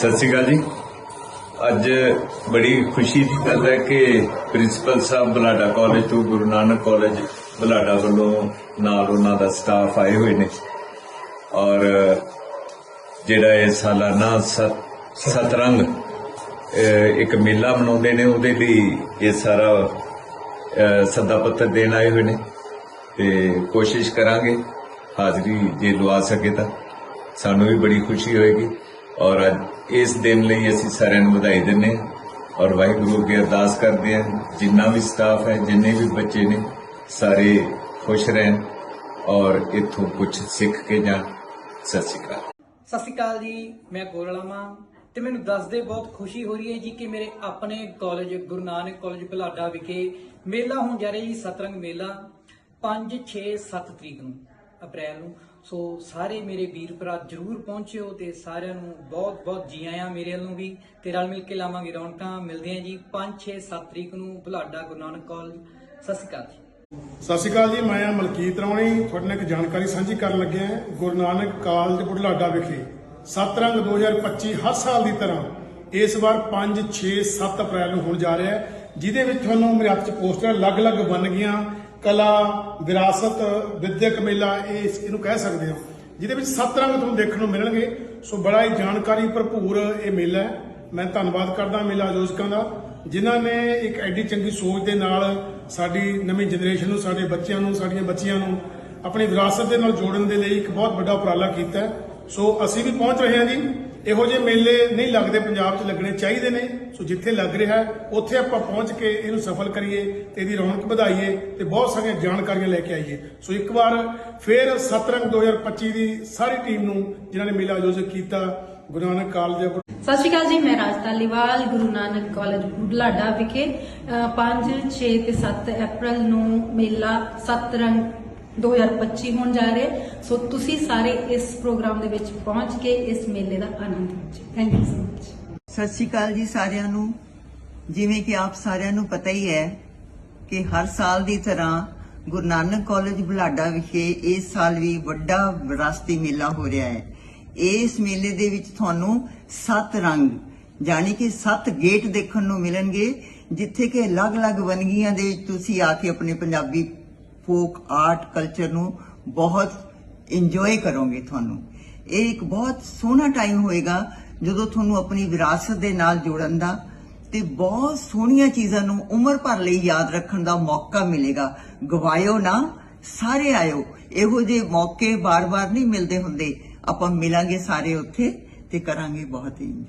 ਸਤਿ ਸ਼੍ਰੀ ਅਕਾਲ ਜੀ। ਅੱਜ ਬੜੀ ਖੁਸ਼ੀ ਦੀ ਗੱਲ ਹੈ ਕਿ ਪ੍ਰਿੰਸੀਪਲ ਸਾਹਿਬ ਬਲਾਡਾ ਕਾਲਜ ਤੋਂ ਗੁਰੂ ਨਾਨਕ ਕਾਲਜ ਬਲਾਡਾ ਵੱਲੋਂ ਨਾਲ ਉਹਨਾਂ ਦਾ ਸਟਾਫ ਆਏ ਹੋਏ ਨੇ। ਔਰ ਜਿਹੜਾ ਇਹ ਸਾਲਾਨਾ ਸਤ- ਸਤਰੰਗ ਇੱਕ ਮੇਲਾ ਮਨਾਉਂਦੇ ਨੇ, ਉਹਦੇ ਲਈ ਇਹ ਸਾਰਾ ਸੱਦਾ ਪੱਤਰ ਦੇਣ ਆਏ ਹੋਏ ਨੇ। ਤੇ ਕੋਸ਼ਿਸ਼ ਕਰਾਂਗੇ, ਹਾਜ਼ਰੀ ਜੇ ਲਵਾ ਸਕੇ ਤਾਂ। ਸਾਨੂੰ ਵੀ ਬੜੀ ਖੁਸ਼ੀ ਹੋਏਗੀ। ਔਰ ਅੱਜ ਇਸ ਦਿਨ ਲਈ ਅਸੀਂ ਸਾਰਿਆਂ ਨੂੰ ਵਧਾਈ ਦਿੰਦੇ ਔਰ ਵਾਹਿਗੁਰੂ ਅੱਗੇ ਅਰਦਾਸ ਕਰਦੇ ਹਾਂ, ਜਿੰਨਾ ਵੀ ਸਟਾਫ ਹੈ, ਜਿੰਨੇ ਵੀ ਬੱਚੇ ਨੇ, ਸਾਰੇ ਖੁਸ਼ ਰਹਿਣ ਔਰ ਇੱਥੋਂ ਕੁਝ ਸਿੱਖ ਕੇ ਜਾਣ। ਸਤਿ ਸ਼੍ਰੀ ਅਕਾਲ। ਸਤਿ ਸ਼੍ਰੀ ਅਕਾਲ ਜੀ, ਮੈਂ ਗੋਰਲਾਮਾ ਤੇ ਮੈਨੂੰ ਦੱਸਦੇ ਬਹੁਤ ਖੁਸ਼ੀ ਹੋ ਰਹੀ ਹੈ ਜੀ ਕਿ ਮੇਰੇ ਆਪਣੇ ਕਾਲਜ ਗੁਰੂ ਨਾਨਕ ਕਾਲਜ ਭਲਾਡਾ ਵਿਖੇ ਮੇਲਾ ਹੋਣ ਜਾ ਰਿਹਾ ਜੀ, ਸਤਰੰਗ ਮੇਲਾ 5 6 7 ਤਰੀਕ ਨੂੰ। ਅਪ੍ਰੈਲ ਨੂੰ। ਸੋ ਸਾਰੇ ਮੇਰੇ ਵੀਰ ਭਰਾ ਜਰੂਰ ਪਹੁੰਚਿਓ ਤੇ ਸਾਰਿਆਂ ਨੂੰ ਬਹੁਤ ਬਹੁਤ ਜੀ ਆਇਆਂ ਮੇਰੇ ਵੱਲੋਂ ਵੀ। ਤੇ ਰਲ ਮਿਲ ਕੇ ਲਾਵਾਂਗੇ ਰੌਣਕਾਂ। ਮਿਲਦੇ ਆਂ ਜੀ 5 6 7 ਤਰੀਕ ਨੂੰ ਭਲਾਡਾ ਗੁਰੂ ਨਾਨਕ ਕਾਲਜ ਸਤਿ ਸ਼੍ਰੀ ਅਕਾਲ ਜੀ। ਸਤਿ ਸ਼੍ਰੀ ਅਕਾਲ ਜੀ, ਮੈਂ ਮਲਕੀਤ ਰਾਉਣੀ। ਤੁਹਾਡੇ ਨਾਲ ਇੱਕ ਜਾਣਕਾਰੀ ਸਾਂਝੀ ਕਰਨ ਲੱਗਿਆ ਗੁਰੂ ਨਾਨਕ ਕਾਲਜ ਬੁਢਲਾਡਾ ਵਿਖੇ ਸਤਰੰਗ 2025 ਹਰ ਸਾਲ ਦੀ ਤਰ੍ਹਾਂ ਇਸ ਵਾਰ 5 6 7 ਅਪ੍ਰੈਲ ਨੂੰ ਹੋਣ ਜਾ ਰਿਹਾ ਹੈ, ਜਿਹਦੇ ਵਿੱਚ ਤੁਹਾਨੂੰ ਮੇਰੇ ਹੱਥ 'ਚ ਪੋਸਟਰ ਅਲੱਗ-ਅਲੱਗ ਗਈਆਂ। ਕਲਾ, ਵਿਰਾਸਤ, ਵਿਦਿਅਕ ਮੇਲਾ, ਇਹ ਇਹਨੂੰ ਕਹਿ ਸਕਦੇ ਹੋ। ਜਿਹਦੇ ਵਿੱਚ ਸੱਤ ਰੰਗ ਤੁਹਾਨੂੰ ਦੇਖਣ ਨੂੰ ਮਿਲਣਗੇ। ਸੋ ਬੜਾ ਹੀ ਜਾਣਕਾਰੀ ਭਰਪੂਰ ਇਹ ਮੇਲਾ ਹੈ। ਮੈਂ ਧੰਨਵਾਦ ਕਰਦਾ ਮੇਲਾ ਆਯੋਜਕਾਂ ਦਾ, ਜਿਨ੍ਹਾਂ ਨੇ ਇੱਕ ਐਡੀ ਚੰਗੀ ਸੋਚ ਦੇ ਨਾਲ ਸਾਡੀ ਨਵੀਂ ਜਨਰੇਸ਼ਨ ਨੂੰ, ਸਾਡੇ ਬੱਚਿਆਂ ਨੂੰ, ਸਾਡੀਆਂ ਬੱਚੀਆਂ ਨੂੰ ਆਪਣੀ ਵਿਰਾਸਤ ਦੇ ਨਾਲ ਜੋੜਨ ਦੇ ਲਈ ਇੱਕ ਬਹੁਤ ਵੱਡਾ ਉਪਰਾਲਾ ਕੀਤਾ ਸੋ ਅਸੀਂ ਵੀ ਪਹੁੰਚ ਰਹੇ ਹਾਂ ਜੀ। ਇਹੋ ਜਿਹੇ ਮੇਲੇ ਨਹੀਂ ਲੱਗਦੇ ਪੰਜਾਬ 'ਚ ਲੱਗਣੇ ਚਾਹੀਦੇ ਨੇ। ਸੋ ਜਿੱਥੇ ਲੱਗ ਰਿਹਾ ਹੈ, ਉੱਥੇ ਆਪਾਂ ਪਹੁੰਚ ਕੇ ਇਹਨੂੰ ਸਫਲ ਕਰੀਏ ਤੇ ਇਹਦੀ ਰੌਣਕ ਵਧਾਈਏ ਤੇ ਬਹੁਤ ਸਾਰੀਆਂ ਜਾਣਕਾਰੀਆਂ ਲੈ ਕੇ ਆਈਏ। ਸੋ ਇੱਕ ਵਾਰ ਫੇਰ ਸਤਰੰਗ 2025 ਦੀ ਸਾਰੀ ਟੀਮ ਨੂੰ ਜਿਨ੍ਹਾਂ ਨੇ ਮੇਲਾ ਆਯੋਜਿਤ ਕੀਤਾ ਗੁਰੂ ਨਾਨਕ ਕਾਲਜ ਸਤਿ ਸ਼੍ਰੀ ਅਕਾਲ ਜੀ ਮੈਂ ਰਾਜਤਾਲੀਵਾਲ ਗੁਰੂ ਨਾਨਕ ਕਾਲਜ ਬੁਢਲਾਡਾ ਵਿਖੇ 5 6 ਤੇ 7 ਅਪ੍ਰੈਲ ਨੂੰ ਮੇਲਾ ਸਤਰੰਗ 2025 ਹੋਣ ਜਾ ਰਿਹਾ। ਸੋ ਤੁਸੀਂ ਸਾਰੇ ਇਸ ਪ੍ਰੋਗਰਾਮ ਦੇ ਵਿੱਚ ਪਹੁੰਚ ਕੇ ਇਸ ਮੇਲੇ ਦਾ ਆਨੰਦ ਲਓ ਥੈਂਕ ਯੂ ਸੋ ਮਚ ਸਤਿ ਸ਼੍ਰੀ ਅਕਾਲ ਜੀ ਸਾਰਿਆਂ ਨੂੰ। ਜਿਵੇਂ ਕਿ ਆਪ ਸਾਰਿਆਂ ਨੂੰ ਪਤਾ ਹੀ ਹੈ ਕਿ ਹਰ ਸਾਲ ਦੀ ਤਰ੍ਹਾਂ ਗੁਰੂ ਨਾਨਕ ਕਾਲਜ ਬੁਲਾਡਾ ਵਿਖੇ ਇਸ ਸਾਲ ਵੀ ਵੱਡਾ ਵਿਰਾਸਤੀ ਮੇਲਾ ਹੋ ਰਿਹਾ ਹੈ। ਇਸ ਮੇਲੇ ਦੇ ਵਿੱਚ ਤੁਹਾਨੂੰ ਸੱਤ ਰੰਗ, ਜਾਣੀ ਕਿ ਸੱਤ ਗੇਟ ਦੇਖਣ ਨੂੰ ਮਿਲਣਗੇ, ਜਿੱਥੇ ਕਿ ਅਲੱਗ-ਅਲੱਗ ਵੰਨਗੀਆਂ ਦੇ ਵਿੱਚ ਤੁਸੀਂ ਆ ਕੇ ਆਪਣੇ ਪੰਜਾਬੀ ਫੋਕ ਆਰਟ ਕਲਚਰ ਨੂੰ ਬਹੁਤ ਇੰਜੋਏ ਕਰੋਗੇ ਤੁਹਾਨੂੰ। ਇਹ ਇੱਕ ਬਹੁਤ ਸੋਹਣਾ ਟਾਈਮ ਹੋਏਗਾ ਜਦੋਂ ਤੁਹਾਨੂੰ ਆਪਣੀ ਵਿਰਾਸਤ ਦੇ ਨਾਲ ਜੋੜਨ ਦਾ ਤੇ ਬਹੁਤ ਸੋਹਣੀਆਂ ਚੀਜ਼ਾਂ ਨੂੰ ਉਮਰ ਭਰ ਲਈ ਯਾਦ ਰੱਖਣ ਦਾ ਮੌਕਾ ਮਿਲੇਗਾ। ਗਵਾਇਓ ਨਾ, ਸਾਰੇ ਆਇਓ। ਇਹੋ ਜਿਹੇ ਮੌਕੇ ਬਾਰ-ਬਾਰ ਨਹੀਂ ਮਿਲਦੇ ਹੁੰਦੇ। ਆਪਾਂ ਮਿਲਾਂਗੇ ਸਾਰੇ ਉੱਥੇ ਤੇ ਕਰਾਂਗੇ ਬਹੁਤ ਇੰਜੋਏ